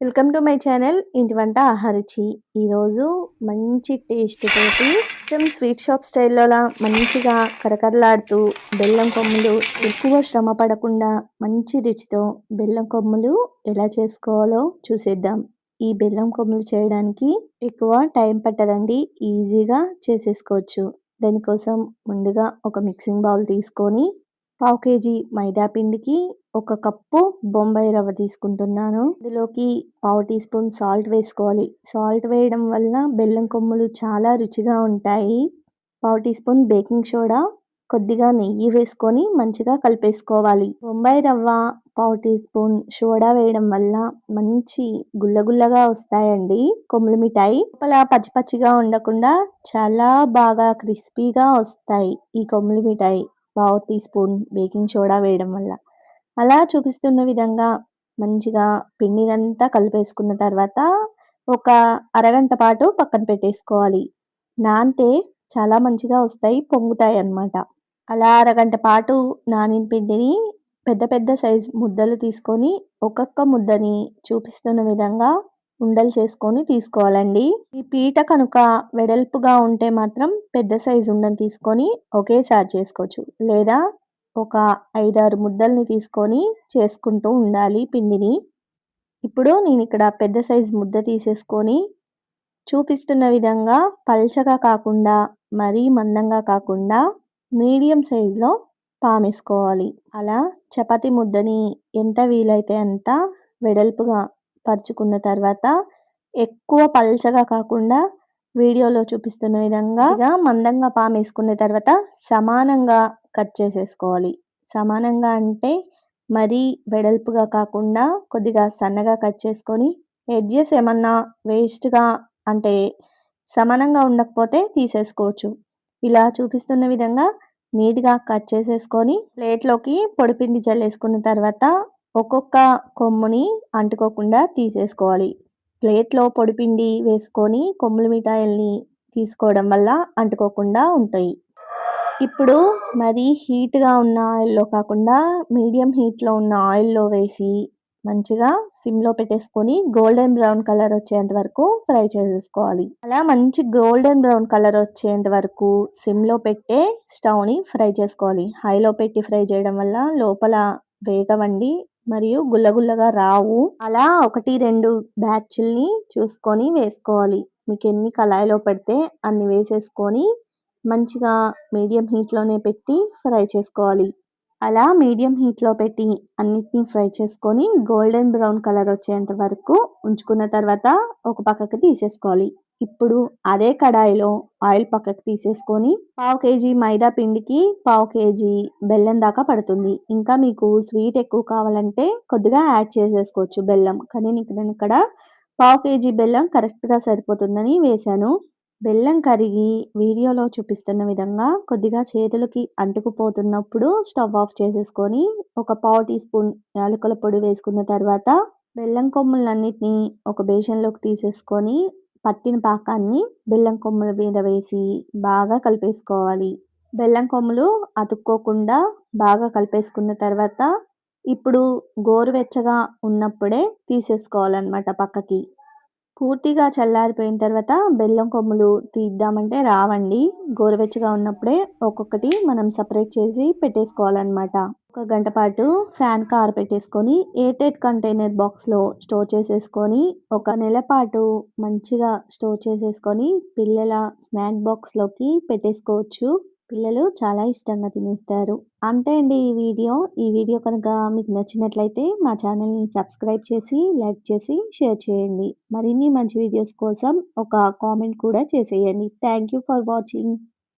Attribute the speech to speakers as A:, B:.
A: Welcome to my channel ఇంటి వంట ఆహారుచి ఈరోజు మంచి టేస్ట్ తోటి కొంచెం స్వీట్ షాప్ స్టైల్లో మంచిగా కరకరలాడుతూ బెల్లం కొమ్ములు ఎక్కువ శ్రమ పడకుండా మంచి రుచితో బెల్లం కొమ్ములు ఎలా చేసుకోవాలో చూసేద్దాం. ఈ బెల్లం కొమ్ములు చేయడానికి ఎక్కువ టైం పట్టదండి ఈజీగా చేసేసుకోవచ్చు. దానికోసం ముందుగా ఒక మిక్సింగ్ బౌల్ తీసుకొని పావు కేజీ మైదా పిండికి ఒక కప్పు బొంబాయి రవ్వ తీసుకుంటున్నాను. ఇందులోకి పావు టీ స్పూన్ సాల్ట్ వేసుకోవాలి. సాల్ట్ వేయడం వల్ల బెల్లం కొమ్ములు చాలా రుచిగా ఉంటాయి. పావు టీ స్పూన్ బేకింగ్ సోడా కొద్దిగా నెయ్యి వేసుకొని మంచిగా కలిపేసుకోవాలి. బొంబాయి రవ్వ పావు టీ స్పూన్ సోడా వేయడం వల్ల మంచి గుల్లగుల్లగా వస్తాయండి కొమ్ములు మిఠాయి. లోపల పచ్చి పచ్చిగా ఉండకుండా చాలా బాగా క్రిస్పీగా వస్తాయి ఈ కొమ్ములు మిఠాయి. పావు టీ స్పూన్ బేకింగ్ సోడా వేయడం వల్ల. అలా చూపిస్తున్న విధంగా మంచిగా పిండినంతా కలిపేసుకున్న తర్వాత ఒక అరగంట పాటు పక్కన పెట్టేసుకోవాలి. నానితే చాలా మంచిగా వస్తాయి పొంగుతాయి అన్నమాట. అలా అరగంట పాటు నానిన పిండిని పెద్ద పెద్ద సైజ్ ముద్దలు తీసుకొని ఒక్కొక్క ముద్దని చూపిస్తున్న విధంగా ఉండలు చేసుకొని తీసుకోవాలండి. ఈ పీట కనుక వెడల్పుగా ఉంటే మాత్రం పెద్ద సైజు ఉండని తీసుకొని ఒకేసారి చేసుకోవచ్చు. లేదా ఒక ఐదారు ముద్దల్ని తీసుకొని చేసుకుంటూ ఉండాలి పిండిని. ఇప్పుడు నేను ఇక్కడ పెద్ద సైజు ముద్ద తీసేసుకొని చూపిస్తున్న విధంగా పల్చగా కాకుండా మరీ మందంగా కాకుండా మీడియం సైజులో పామేసుకోవాలి. అలా చపాతీ ముద్దని ఎంత వీలైతే అంత వెడల్పుగా పరుచుకున్న తర్వాత ఎక్కువ పల్చగా కాకుండా వీడియోలో చూపిస్తున్న విధంగా మందంగా పామ్ వేసుకున్న తర్వాత సమానంగా కట్ చేసేసుకోవాలి. సమానంగా అంటే మరీ వెడల్పుగా కాకుండా కొద్దిగా సన్నగా కట్ చేసుకొని ఎడ్జెస్ ఏమన్నా వేస్ట్గా అంటే సమానంగా ఉండకపోతే తీసేసుకోవచ్చు. ఇలా చూపిస్తున్న విధంగా నీట్గా కట్ చేసేసుకొని ప్లేట్లోకి పొడిపిండి జల్లేసుకున్న తర్వాత ఒక్కొక్క కొమ్ముని అంటుకోకుండా తీసేసుకోవాలి. ప్లేట్లో పొడిపిండి వేసుకొని కొమ్ముల మిఠాయిల్ని తీసుకోవడం వల్ల అంటుకోకుండా ఉంటాయి. ఇప్పుడు మరీ హీట్గా ఉన్న ఆయిల్లో కాకుండా మీడియం హీట్లో ఉన్న ఆయిల్లో వేసి మంచిగా సిమ్లో పెట్టేసుకొని గోల్డెన్ బ్రౌన్ కలర్ వచ్చేంత వరకు ఫ్రై చేసేసుకోవాలి. అలా మంచి గోల్డెన్ బ్రౌన్ కలర్ వచ్చేంత వరకు సిమ్లో పెట్టే స్టవ్ని ఫ్రై చేసుకోవాలి. హైలో పెట్టి ఫ్రై చేయడం వల్ల లోపల వేగవండి మరియు గుల్లగుల్లగా రావు. అలా ఒకటి రెండు బ్యాచ్ల్ని చూసుకొని వేసుకోవాలి. మీకు ఎన్ని కళాయిలో పెడితే అన్ని వేసేసుకొని మంచిగా మీడియం హీట్లోనే పెట్టి ఫ్రై చేసుకోవాలి. అలా మీడియం హీట్లో పెట్టి అన్నిటినీ ఫ్రై చేసుకొని గోల్డెన్ బ్రౌన్ కలర్ వచ్చేంత వరకు ఉంచుకున్న తర్వాత ఒక పక్కకు తీసేసుకోవాలి. ఇప్పుడు అదే కడాయిలో ఆయిల్ పక్కకు తీసేసుకొని పావు కేజీ మైదా పిండికి పావు కేజీ బెల్లం దాకా పడుతుంది. ఇంకా మీకు స్వీట్ ఎక్కువ కావాలంటే కొద్దిగా యాడ్ చేసేసుకోవచ్చు బెల్లం. కానీ నేను ఇక్కడ పావు కేజీ బెల్లం కరెక్ట్గా సరిపోతుందని వేశాను. బెల్లం కరిగి వీడియోలో చూపిస్తున్న విధంగా కొద్దిగా చేతులకి అంటుకుపోతున్నప్పుడు స్టవ్ ఆఫ్ చేసేసుకొని ఒక పావు టీ స్పూన్ యాలకుల పొడి వేసుకున్న తర్వాత బెల్లం కొమ్ములన్నిటిని ఒక బేషన్లోకి తీసేసుకొని పట్టిన పాకాన్ని బెల్లం కొమ్ముల మీద వేసి బాగా కలిపేసుకోవాలి. బెల్లం కొమ్ములు అతుక్కోకుండా బాగా కలిపేసుకున్న తర్వాత ఇప్పుడు గోరువెచ్చగా ఉన్నప్పుడే తీసేసుకోవాలన్నమాట పక్కకి. పూర్తిగా చల్లారిపోయిన తర్వాత బెల్లం కొమ్ములు తీద్దామంటే రావండి. గోరువెచ్చగా ఉన్నప్పుడే ఒక్కొక్కటి మనం సపరేట్ చేసి పెట్టేసుకోవాలన్నమాట. ఒక గంట పాటు ఫ్యాన్ కార్ పెట్టేసుకొని ఎయిర్టైట్ కంటైనర్ బాక్స్లో స్టోర్ చేసేసుకొని ఒక నెల పాటు మంచిగా స్టోర్ చేసేసుకొని పిల్లల స్నాక్ బాక్స్లోకి పెట్టేసుకోవచ్చు. పిల్లలు చాలా ఇష్టంగా తినేస్తారు. అంతే అండి ఈ వీడియో. ఈ వీడియో కనుక మీకు నచ్చినట్లయితే మా ఛానల్ని సబ్స్క్రైబ్ చేసి లైక్ చేసి షేర్ చేయండి. మరిన్ని మంచి వీడియోస్ కోసం ఒక కామెంట్ కూడా చేసేయండి. Thank for watching.